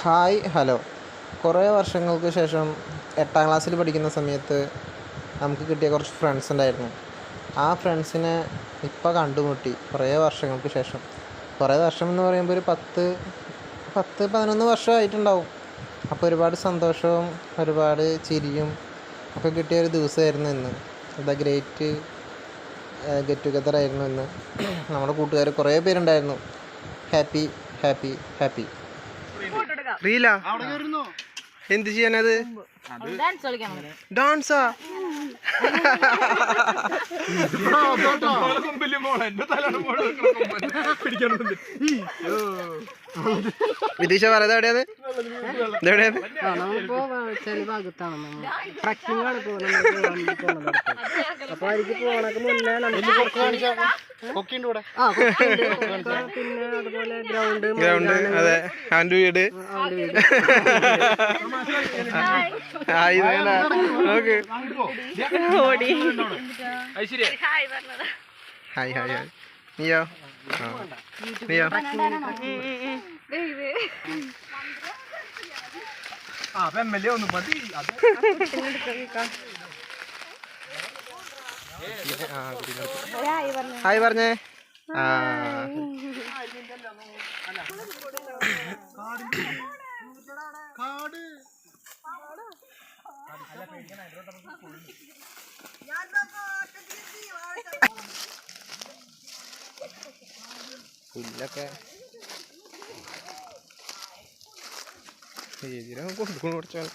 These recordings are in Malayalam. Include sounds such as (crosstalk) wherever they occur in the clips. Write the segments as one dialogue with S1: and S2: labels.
S1: Hi hello. കുറേ വർഷങ്ങൾക്ക് ശേഷം എട്ടാം ക്ലാസ്സിൽ പഠിക്കുന്ന സമയത്ത് നമുക്ക് കിട്ടിയ കുറച്ച് ഫ്രണ്ട്സ് ഉണ്ടായിരുന്നു. ആ ഫ്രണ്ട്സിനെ ഇപ്പോൾ കണ്ടുമുട്ടി കുറേ വർഷങ്ങൾക്ക് ശേഷം. കുറേ വർഷം എന്ന് പറയുമ്പോൾ ഒരു പത്ത് പത്ത് പതിനൊന്ന് വർഷമായിട്ടുണ്ടാവും. അപ്പോൾ ഒരുപാട് സന്തോഷവും ഒരുപാട് ചിരിയും ഒക്കെ കിട്ടിയ ഒരു ദിവസമായിരുന്നു ഇന്ന്. ദ ഗ്രേറ്റ് ഗെറ്റ് ടുഗദർ ആയിരുന്നു ഇന്ന്. നമ്മുടെ കൂട്ടുകാർ കുറേ പേരുണ്ടായിരുന്നു. Happy happy happy. റീലാ എന്ത് ചെയ്യാനത്?
S2: ഡാൻസ്
S1: വിദേശ പറയുന്നത് എവിടെയാണ്
S3: ചില ഭാഗത്താണ് ട്രക്കിംഗ് ആണ് പോകുന്നത് അപ്പൊ അതിലേക്ക് പോണക്ക് മുന്നേ. പിന്നെ അതുപോലെ ഗ്രൗണ്ട്
S1: ഗ്രൗണ്ട് അതെ. അവന്റെ വീട്. ഹായ് ഹായ് ഹായ് നീയോ കുടി നിർത്ത്. ഹായ് പറഞ്ഞേ. ആ. പുല്ലൊക്കെ. ചേച്ചിനെ കൊടുക്കണം കുറച്ചാൽ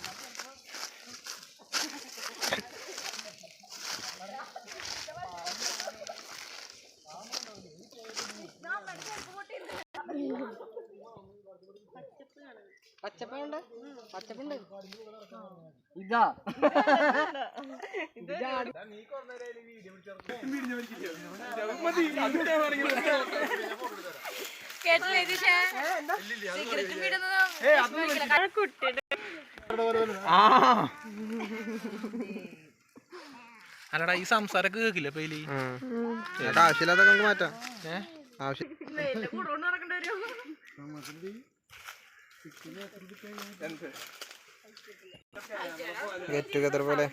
S4: അല്ലടാ ഈ സംസാരം കേക്കില്ല പേലി?
S1: ആവശ്യമില്ലാതെ നമുക്ക് മാറ്റാം. ആവശ്യം ഗെറ്റ് ടുഗദർ പോലെ.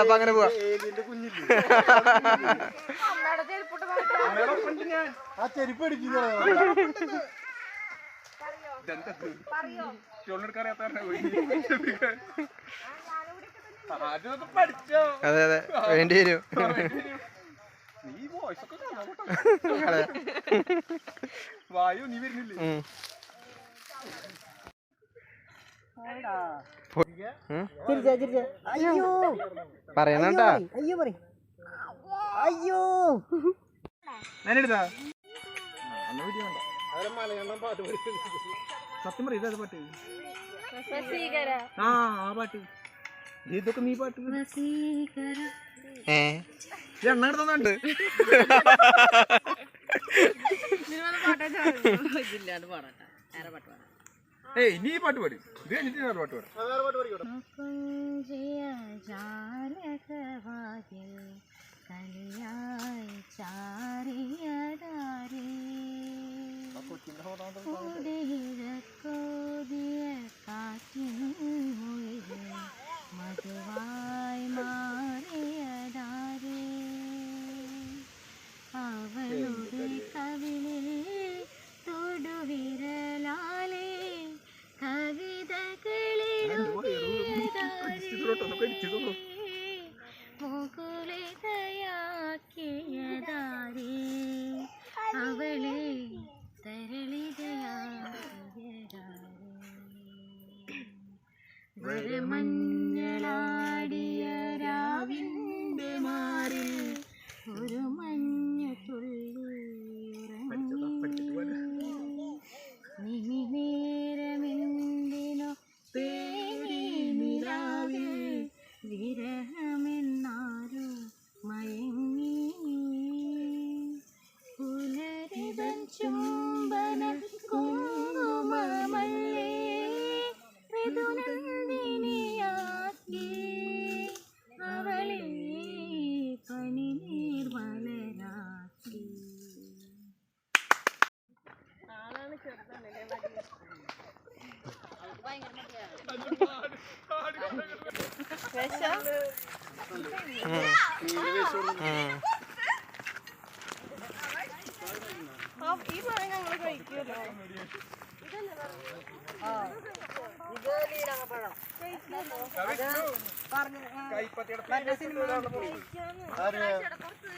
S1: അപ്പൊ അങ്ങനെ പോവാ. അതെ അതെ വേണ്ടി വരും. അതെ.
S4: വായു നീ വരുന്നില്ലേ
S1: ഉം. ഉം.
S3: ചിരിച്ചാ ചിരിച്ചാ അയ്യോ
S1: പറയണട്ടാ
S3: അയ്യോ. പറ അയ്യോ
S4: സത്യം പറയും ഇതാ പാട്ട്? ആ ആ പാട്ട്. ഇതൊക്കെ നീ പാട്ട്? എണ്ണ എടുത്തോണ്ട്
S2: ഇല്ലാണ്ട് പാടട്ടെ പാട്ട് പാടാം
S4: ഏയ് നീ പാട്ട് പാടി. ഇത് കഴിഞ്ഞിട്ട് ഞാൻ പാട്ട് പാടാം.
S2: കലിയായി ചാരിയതാരേ ഈ സാധനം ഞങ്ങൾ കഴിക്കുമല്ലോ ഇതല്ലേ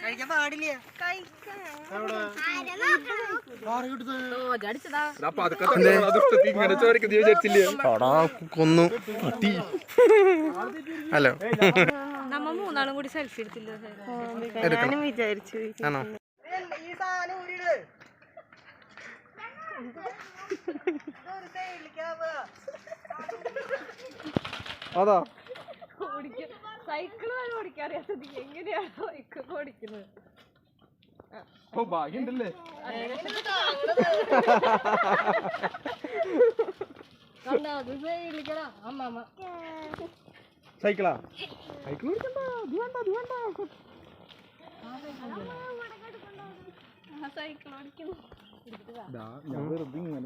S5: കഴിക്കാൻ പാടില്ല.
S1: കൊന്നു. പട്ടി ഹലോ.
S3: നമ്മ മൂന്നാളും കൂടി സെൽഫി എടുത്തില്ല? വിചാരിച്ചു
S1: ആണോ?
S5: ഈ സാധനം ഊരിട്
S1: അതാ.
S3: സൈക്കിൾ വരെ ഓടിക്കാൻ അറിയാത്തത് എങ്ങനെയാണ് സൈക്കിൾ ഓടിക്കുന്നത്.
S4: ഓ ഭാഗ്യണ്ടല്ലേ
S1: സൈക്കിളാ?
S3: സൈക്കിൾ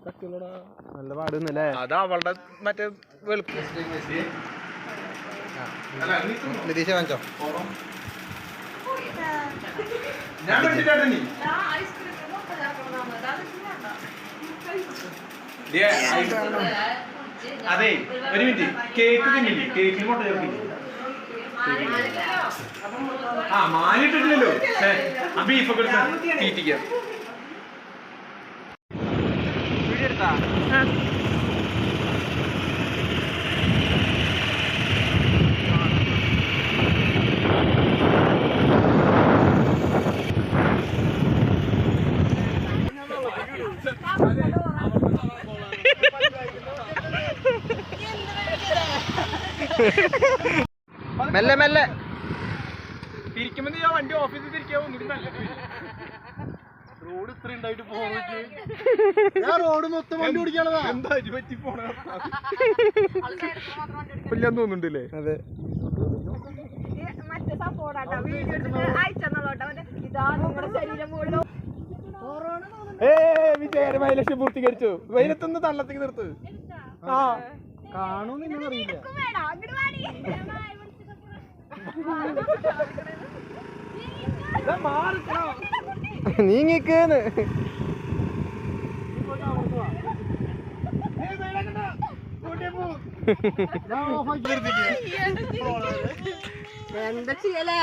S4: തട്ടിയുള്ളടാ
S1: നല്ല പാടുന്നല്ലേ
S4: അതാ അവളുടെ മറ്റേ വെളുപ്പ്.
S1: നിതീഷ വാങ്ങിച്ചോ?
S4: ഞാൻ അതെ ഒരു മിനിറ്റ്. കേക്ക് തിന്നില്ലേ? കേക്കിൽ മുട്ട ചേർക്കില്ലേ ആ മാനിട്ടിട്ടില്ലല്ലോ. ആ ബീഫൊക്കെ എടുത്ത് തീറ്റിക്കാം. (laughs)
S1: മെല്ലെ മെല്ലെ.
S4: തിരിക്കുമ്പോ വണ്ടി ഓഫീസിൽ തിരിക്കാൻ റോഡ് ഇത്ര ഉണ്ടായിട്ട് പോകാൻ
S5: ഞാൻ റോഡ് മൊത്തം വണ്ടി ഓടിക്കാനുള്ളതാ
S4: എന്താ ഇത് പറ്റി തോന്നുന്നുണ്ടല്ലേ?
S1: അതെ.
S3: മറ്റേ വീഡിയോ അയച്ചെന്നുള്ളോട്ടോ ഇതാ ശരീരം
S4: ഏ വിജയകരമായ ലക്ഷ്യം പൂർത്തീകരിച്ചു. വെയിലത്തൊന്ന് തള്ളത്തേക്ക് നിർത്ത്. ആ.
S5: കാണൂന്ന് അറിയില്ല.
S1: നീങ്ങിക്കേന്ന്.
S5: എന്താ ചെയ്യലേ?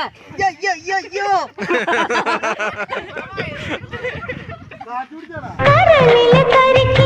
S2: കരളിലെ (laughs)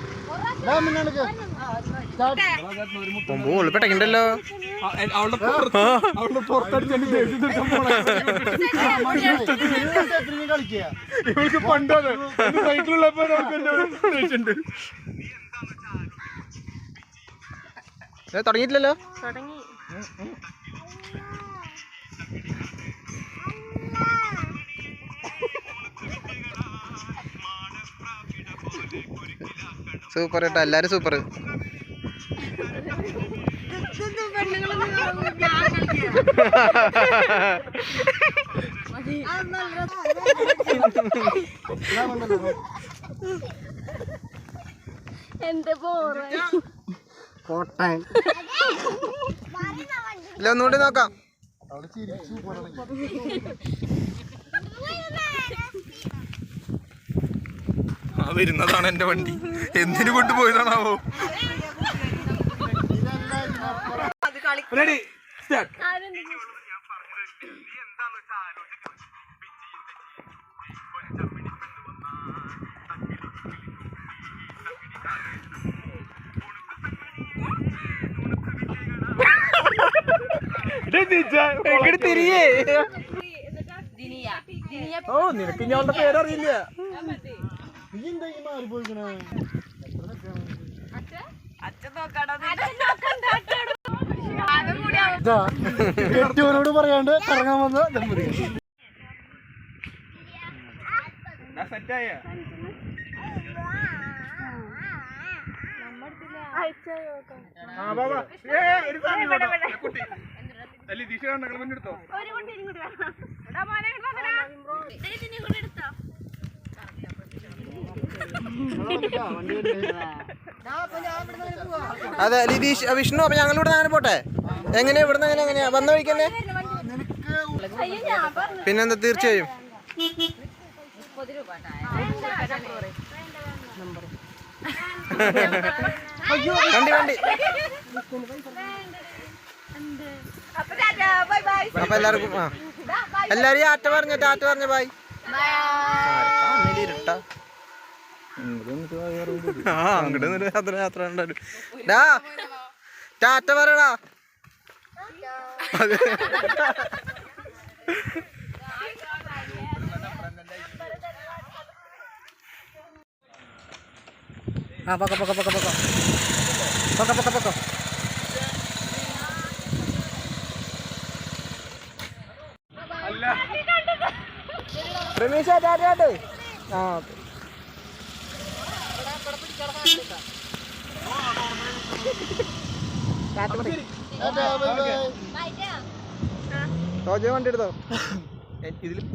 S1: മുമ്പ് ഉള്ളിപ്പെട്ടണ്ടല്ലോ
S4: അവളുടെ അവളുടെ പുറത്തടിച്ചു
S5: കളിക്കുക (laughs)
S4: ഇവൾക്ക് പണ്ടാണ് സൈക്കിളുള്ളപ്പോ
S1: തുടങ്ങിയിട്ടില്ലല്ലോ?
S2: തുടങ്ങി.
S1: സൂപ്പർ കേട്ടോ എല്ലാരും സൂപ്പർ.
S2: എന്റെ
S3: കോട്ടയം.
S1: ഇല്ല ഒന്നുകൂടി നോക്കാം. ആ വരുന്നതാണ് എന്റെ വണ്ടി. എന്തിനു കൊണ്ടുപോയതാണാവോ?
S4: Ready start
S1: തിരിയേ?
S2: ദിനിയ. ദിനിയ.
S4: ഓ നിനക്ക് ഞാൻ പേരറിയില്ല.
S2: അച്ഛൻ? നോക്കണോ അതും കൂടി ആവും.
S3: കെട്ടിയവരോട് പറയാണ്ട് കറങ്ങാൻ വന്ന ദമ്പതി.
S4: ഒരു കുട്ടി.
S2: ഇങ്ങോട്ട് എടുത്തോ.
S1: അതെ ലിതീഷ് വിഷ്ണു അപ്പൊ ഞങ്ങൾ ഇവിടെ അങ്ങനെ പോട്ടെ എങ്ങനെയാ ഇവിടുന്ന് എങ്ങനെ എങ്ങനെയാ വന്ന വഴിക്കന്നെ പിന്നെന്താ തീർച്ചയായും വണ്ടി വണ്ടി
S2: അപ്പൊ
S1: എല്ലാവർക്കും ആ എല്ലാരും ആറ്റ പറഞ്ഞ ടാറ്റ പറഞ്ഞ ബായ് ഇരുട്ടാ ആ അങ്ങോട്ട് നിന്നിട്ട് യാത്ര യാത്ര ഉണ്ടാവും ഡാ ടാറ്റ പറയടാ. അതെ.
S3: ആ പക്ക പക്ക പക്ക പക്ക. പക്ക പക്ക പക്ക.
S4: അല്ല.
S1: രമേശ ആ ഓക്കെ. ടോജോ വണ്ടി എടുത്തോ? ഇതിൽ (laughs)